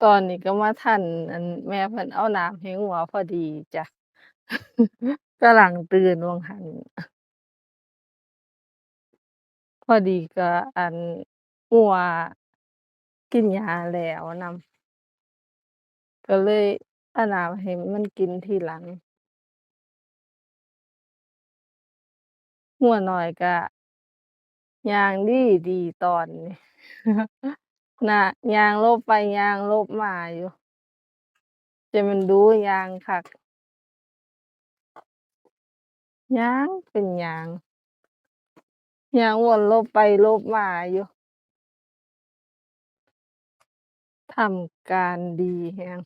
ตอนนี้ก็มาทัน อันแม่เพิ่นเอาน้ำให้งัวพอดีจ้ะ กำลังตื่นว่าหั้น พอดีก็ อันงัวกินหญ้าแล้วนำ ก็เลยเอาน้ำให้มันกินทีหลัง งัวน้อยก็ย่างดีดีตอนนี้ น่ะยางลบไปยางลบมาอยู่แต่มันดูยางคักยางเป็นยางยางวนลบไปลบมาอยู่ทำการดีแรง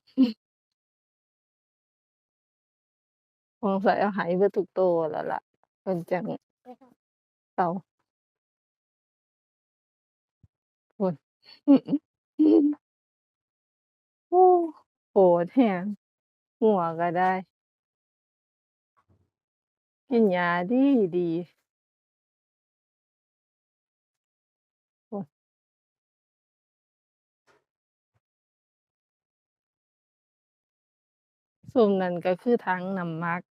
สงสัยเอาห้เบิดทุกโตแล้วล่ะเพิ่นจังเซา นโอ้ โหดแรงงัวก็ได้ กินหญ้าดีดีพู้ซุมนั้น ก็คือถังน้ำหมัก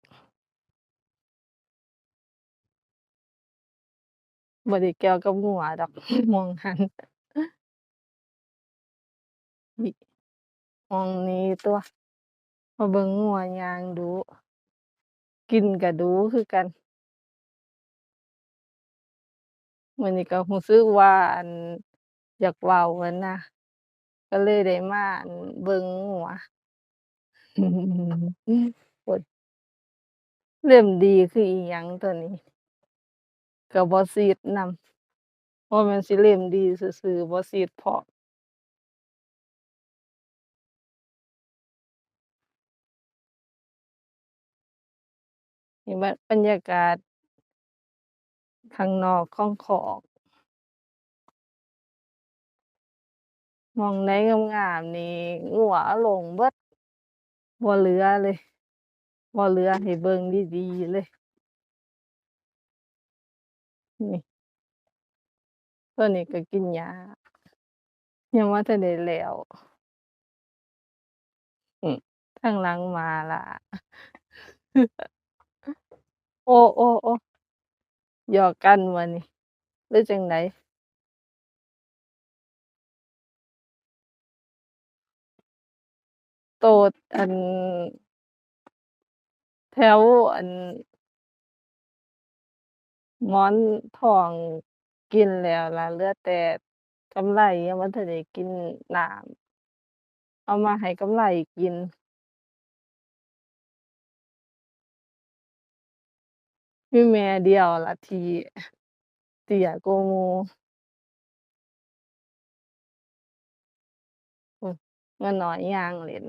บ่ได้เกี่ยวกับงัวดอก หม้องหั้น มิหม้องนี้ตั่วมาเบิ่งงัวยางดู กินก็ดู๋คือกันมื้อนี้ก็รู้สึกว่าอันอยากเว้าหั้นนะก็เลยได้มาอันเบิ่งงัวพู้นเริ่มดีคืออิหยังตัวนี้ ก็บ่ฉีดนำ บ่แม่นสิเริ่มดีซื่อบ่ฉีดพร้อม นี่บบรรยากาศข้างนอกของคอกมองใดงามๆนี่งัวเอาลงเบิดบ่เหลือเลยบ่เหลือให้เบิ่งดีๆเลยนี่ตัวนี้ก็กินหญ้ายังบ่ทันได้แล้วอือทางหลังมาล่ะ โอ้ๆๆหยอกกันบ่นี่หรือจั่งใด?โตดอัน แถวอันหมอนทองกินแล้วล่ะเหลือแต่กำไลยังบ่ทันได้กินน้ำเอามาให้กำไลกิน มีแม่เดียวล่ะ ที่เตี้ยกว่าหมู่ พู้นน้อยย่างเล่น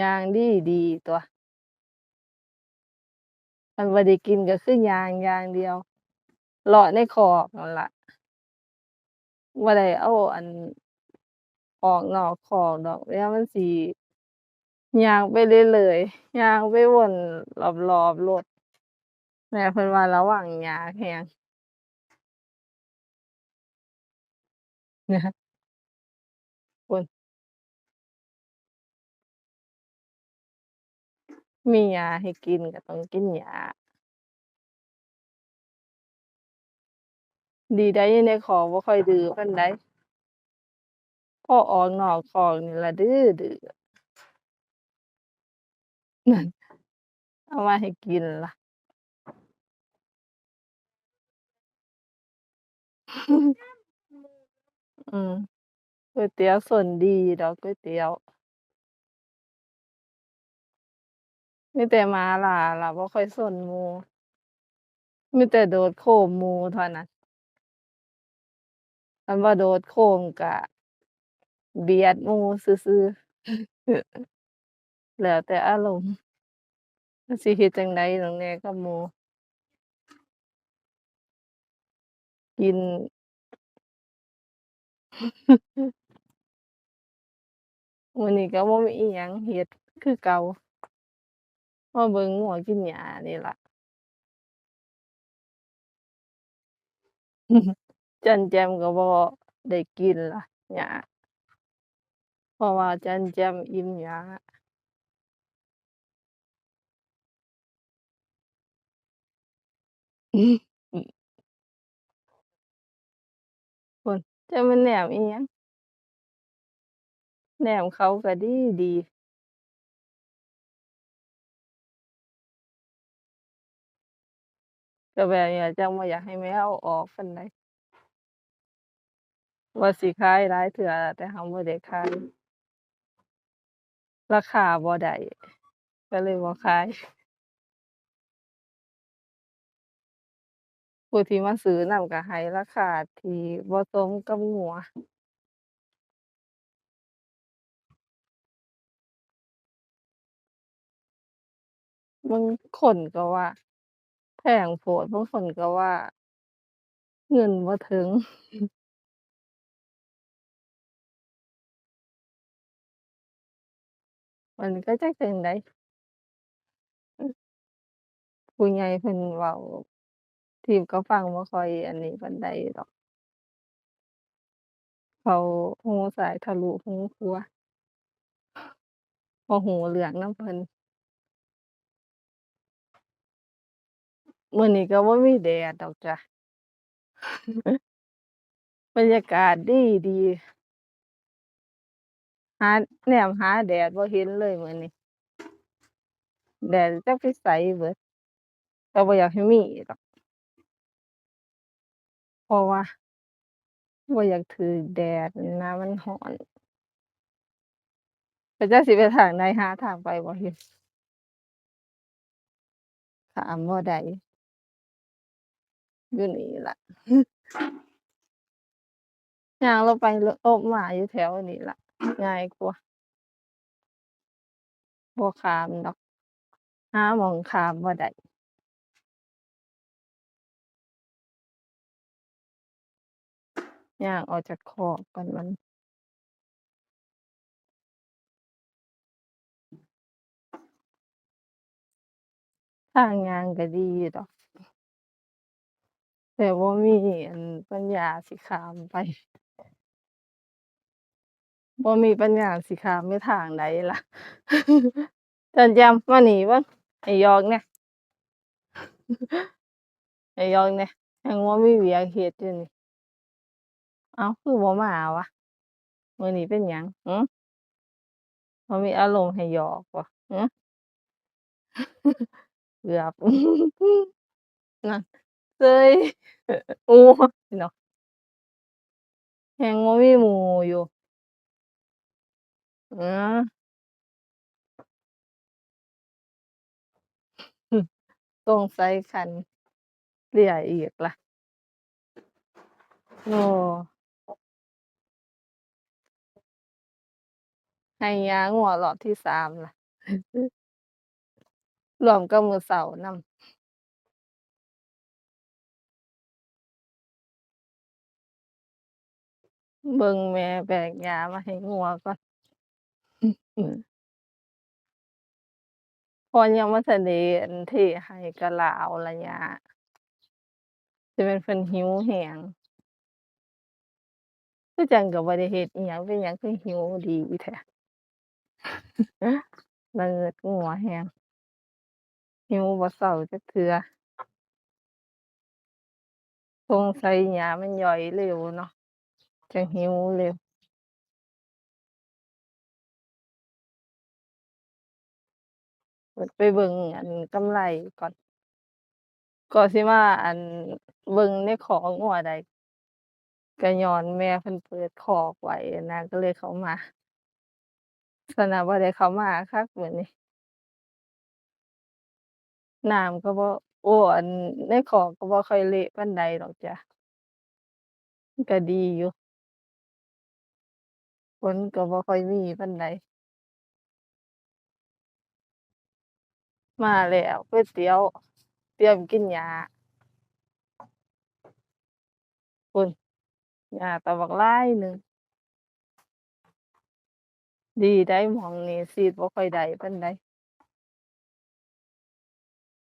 ย่างดีดีตั่ว คันบ่ได้กินก็คือย่างอย่างเดียว เลาะในคอกนั่นล่ะ บ่ได้เอา อันออกนอกคอกดอก เดี๋ยวมันสิย่างไปเรื่อยๆย่างไปวนรอบๆรถ แม่เพิ่นว่าระวังหญ้าแรงพู้นมีหญ้าให้กินก็ต้องกินหญ้าดีได้ยู่ในคอกบ่ค่อยดื้อปานใด พอออกนอกคอกนี่ล่ะดื้อๆนั่น เอามาให้กินล่ะ อืม ก๋วยเตี๋ยวส้นดีดอก ก๋วยเตี๋ยว มีแต่หมาล้าล่ะบ่ค่อยส้นหมู่ มีแต่โดดโคมหมู่เท่านั้น คันบ่าโดดโคมก็ เบียดหมู่ซื่อๆแล้วแต่อารมณ์ มันสิเฮ็ดจั่งใดน้อแหน่กับหมู่ กิน มื้อนี้ก็บ่มีอิหยังเฮ็ดคือเก่า มาเบิ่งงัวกินหญ้านี่ล่ะ จันแจ่มก็บ่ได้กินล่ะ หญ้า เพราะว่าจันแจ่มอิ่มยา จักมันแหนมอิหยัง แหนมเขาก็ดีดีก็แบบนี้ล่ะจั่งบ่อยากให้แมวเอาออกปานใด ว่าสิขายหลายเทื่อแล้ว แต่หั้นบ่ได้ขาย ราคาบ่ได้ ก็เลยบ่ขาย ผู้ที่มาซื้อนำก็ให้ราคาที่บ่สมกับงัวบางคนก็ว่า แพงโพดบางคนก็ว่า เงินบ่ถึงมันก็จักจั่งใดอือผู้ใหญ่เพิ่นเว้า ทิพย์ก็ฟังบ่ค่อยอันนี้ปานใดดอก เขาหูซ้ายทะลุหูขวา บ่รู้เรื่องนำเพิ่น มื้อนี้ก็บ่มีแดดดอกจ้ะ บรรยากาศดีดี หา แนมหาแดดบ่เห็นเลยมื้อนี้ แดดจักไปไสเบิด ก็บ่อยากให้มีดอก เพราะว่าบ่อยากก็แดดนะมันร้อนก็จักสิไปทางใด หาทางไปบ่เห็น ข้ามบ่ได้ อยู่นี่ล่ะ ย่างเลาะไปเลาะ เลาะมาอยู่แถวนี้ล่ะ ง่ายกว่า บ่ข้ามดอก หาหม้องข้ามบ่ได้ ย่างออกจากคอกก่อนมัน ทางยางก็ดีอยู่ดอก แต่บ่ามีอันปัญญาสิข้ามไป บ่มีปัญญาสิข้ามไปทางใดล่ะ จันจ่มมานี่เบิ่งให้หยอกแหน่ให้หยอกแหน่จั่งบ่มีเวียกเฮ็ดอยู่นี่ เอ้าคือบ่มาวะมื้อนี้เป็นหยังหือบ่มีอารมณ์ให้หยอกบ่หือเกือบ นั่นเซยโอ้เนาะแฮงบ่มีหมู่อยู่อ๋ออือสงสัยคันเรื่ยอีกล่ะ โอ้ ให้ยางัวรอบที่3ล่ะ รวมกับมื้อเช้านำเบิ่งแม่แบกยามาให้งัวก่อน อือเพราะยังบ่ทันได้ อันเทให้ก็ล่าเอาล่ะยาสิแม่นเพิ่นหิวแรง คือจั่งก็บ่ได้เฮ็ดอิหยัง เป็นหยังคือหิวดีแท้ ระเงิดงัวแรงหิวบ่เซาจักเทื่อสงสัยามันย่อยเร็วเนาะจั่งหิวเร็วเบิดไปเบิ่ง อันกำไรก่อน ก็สิมา อันเบิ่งในคอกงัวได้ ก็ญ้อนแม่เพิ่นเปิดคอกไว้อะนะ ก็เลยเข้ามา ซั้นน่ะบ่ได้เข้ามาคักมื้อนี้ น้ำก็บ่ โอ้ อันในคอกก็บ่ค่อยเละปานใดดอกจ้ะ มันก็ดีอยู่ ฝนก็บ่ค่อยมีปานใด มาแล้วก๋วยเตี๋ยว เตรียมกินหญ้า พู้น หญ้าก็บักหลายหนึ่ง ดีได้หมองนี้ฉีดบ่ค่อยได้ปานใด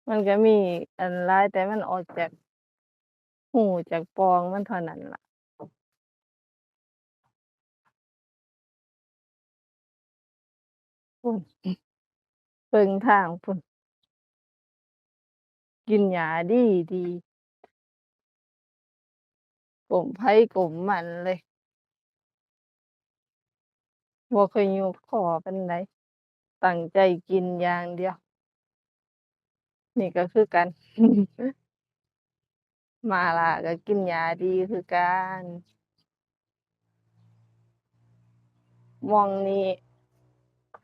มันก็มีอันหลายแต่มันออกจากหูจากปองมันเท่านั้นล่ะพู้นเบิ่งทางพู้นกินหญ้าดีดีก้มไผก้มมันเลย บ่ค่อยยกค้อปานใด ตั้งใจกินอย่างเดียว นี่ก็คือกัน หมาล่าก็กินหญ้าดีคือกัน หม้องนี้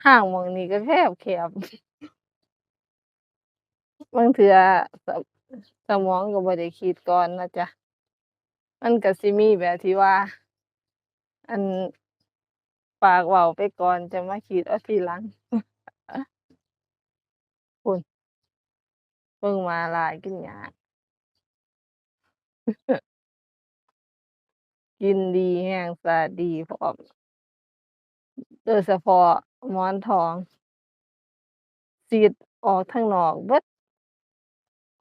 ทางหม้องนี้ก็แคบแคบ บางเทื่อสสมองก็บ่ได้คิดก่อนเนาะจ้ะ มันก็สิมีแบบที่ว่า อัน ปากเว้าไปก่อนจั่งมาคิดเอาทีหลังพู้นเบิ่งมาล่ากินหญ้ากินดีแรงสาดีพร้อมโดยเฉพาะหมอนทองฉีดออกทางนอกเบิด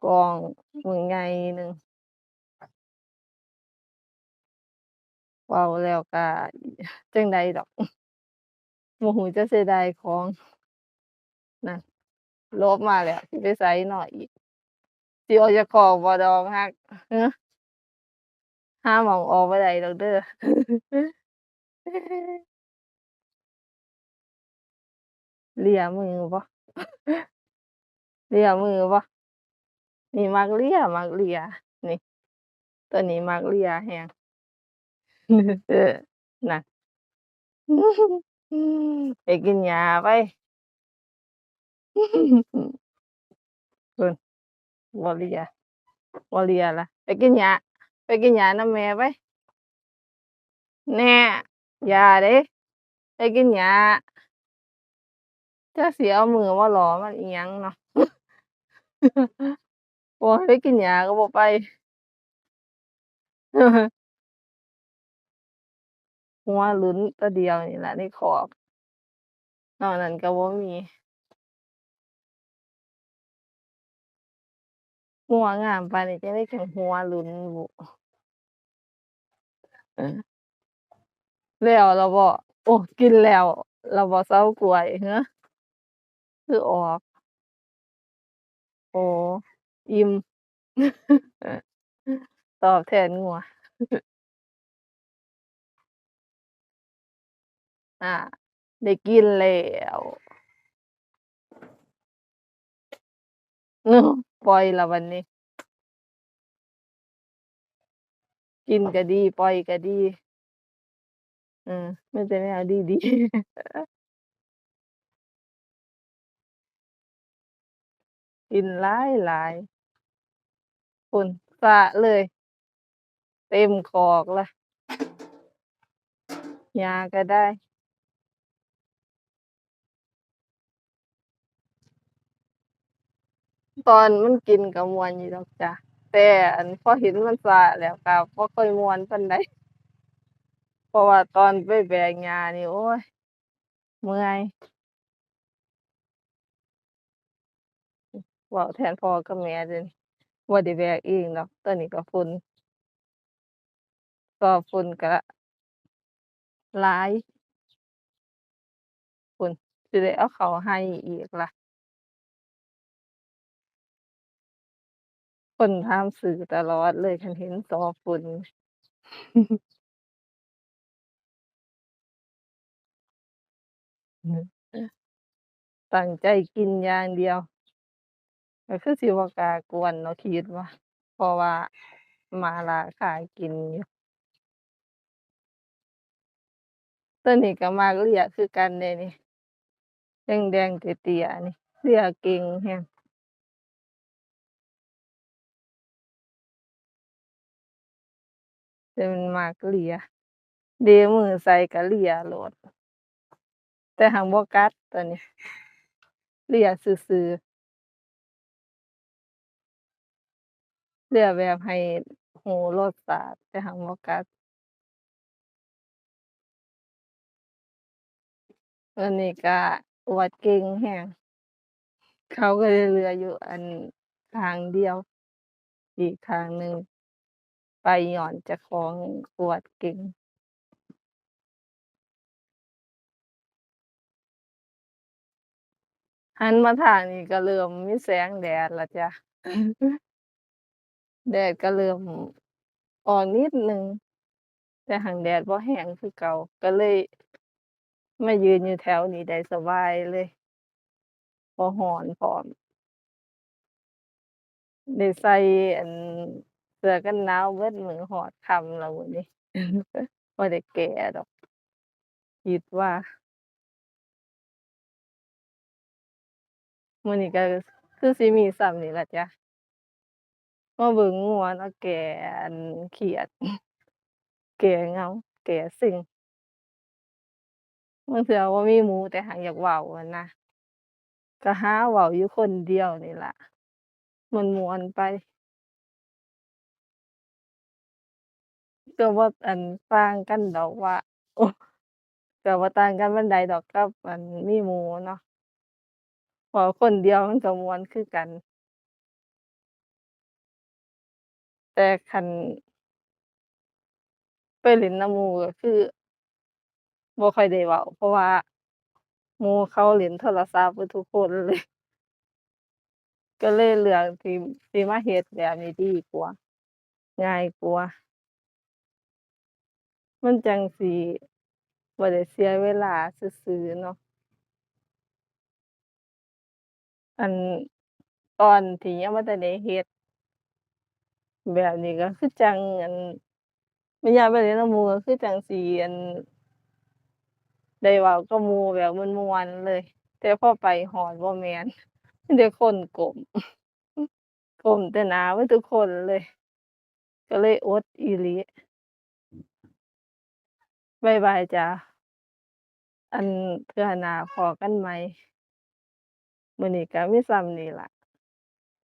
กองบักใหญ่หนึ่ง เว้าแล้วก็ จั่งใดดอก บ่ฮู้จักเสียดายของ นั่นลบมาแล้ว สิไปไสน้ออีก สิออกจากคอกบ่ดอกฮักฮึ หาหม้องออกบ่ได้ดอกเด้อเลียมือบ่ เลียมือบ่ นี่มักเลียมักเลีย นี่ ตัวนี้มักเลียแรง นั่นไปกินหญ้าไป พู้น บ่เลีย บ่เลียล่ะ ไปกินหญ้า ไปกินหญ้านำแม่ไป แน่ อย่าเดะไปกินหญ้า จักสิเอามือมาหลอมันอิหยังเนาะบอกให้ไปกินหญ้าก็บ่ไป หัวหลุนตัวเดียวนี่แหละในคอกนอกนั้นก็บ่มีหัวงามปนนี้จั่งใดจั่งหัวหลุนบุแล้วแล้วบ่โอ้กินแล้วแล้วบ่เซากล้วยฮึคือออกอ๋ออิ่ม ตอบแทนงัว อาได้กินแล้วเนาะปล่อยล้วบัดนี้ กินก็ดี ปล่อยก็ดีออมีแต่แนวดีๆกินหลายหลายพู้นสะเลย เต็มคอกเลยาก็ได้ ตอนมันกินก็ม่วนอยู่ดอกจ้ะแต่อันพอเห็นมันสระแล้วก็บ่ค่อยม่วนปานใดเพราะว่าตอนไปแบกหญ้านี่โอ๊ยเมื่อยอือเว้าแทนพ่อกับแม่เด้อนี่บ่ได้แบกเองดอกตอนนี้ก็ฝนก็ฝนก็หลายพู้นสิได้เอาเข้าไร่อีกล่ะ คนถามซื้อตลอดเลย คันเห็นซอฝนอือตั้งใจกินอย่างเดียว ก็คือสิบ่กล้ากวนเนาะ คิดว่า เพราะว่าหมาล่าคากินอยู่ ตัวนี้ก็มักเลียคือกันเดะนี่ แดงๆเตี้ยๆนี่ เลียเก่งแแต่มันมักเลีย เดมือใส่ก็เลียโหลด แต่หั้นบ่กัดตัวนี้เลียซื่อๆเลียแบบให้รู้รสาติแต่หั้นบ่กัดตัวนี้ก็อวดเก่งแรงเขาก็เลยเหลืออยู่อันข้างเดียว อีกข้างหนึ่ง ไปญ้อนเจ้าของอวดเก่งหันมาทางนี้ก็เริ่มมีแสงแดดแล้วจ้ะ แดดก็เริ่มออกนิดหนึ่งแต่หั้นแดดบ่แรงคือเก่า ก็เลยมายืนอยู่แถวนี้ได้สบายเลยบ่ร้อนพร้อมได้ใส่อัน เสื้อกันหนาวเบิดมื้อฮอดคำแล้วมื้อนี้ บ่ได้แก้ดอก คิดว่ามื้อนี้ก็คือสิมีส่ำนี้ล่ะจ้ะมาเบิ่งงัวเนาะแก้อันเครียด แก้เงา แก้เซ็งบางเทื่อบ่มีหมูแต่หั้นอยากเว้าอะนะก็หาเว้าอยู่คนเดียวนี่ล่ะม่วนๆไป ก็บ่อัน ต่างกันดอกว่า โอ้ ก็บ่ต่างกันปานใดดอกกับ อันมีหมู่เนาะ เว้าคนเดียวมันก็ม่วนคือกัน แต่คัน ไปเล่นนำหมู่ก็คือ บ่ค่อยได้เว้า เพราะว่า หมู่เขาเล่นโทรศัพท์เบิดทุกคน เลย ก็เลยเลือกที่ ที่มาเฮ็ดแบบนี้ดีกว่า ง่ายกว่า มันจังสิบ่ได้เสียเวลาซื่อๆเนาะ อันตอนที่ยังบ่ทันได้เฮ็ด แบบนี้ก็คือจัง อันแม่ย่าไปเล่นนำหมู่ก็คือจั่งสิ อันได้เว้ากับหมู่แบบม่วนๆเลย แต่พอไปฮอดบ่แม่น มีแต่คนก้มก้มแต่หน้าเบิดทุกคนเลย ก็เลยอดอีหลี บ๊ายบายจ้ะอันเทื่อหน้าพอกันใหม่ มื้อนี้ก็มีส่ำนี้ล่ะ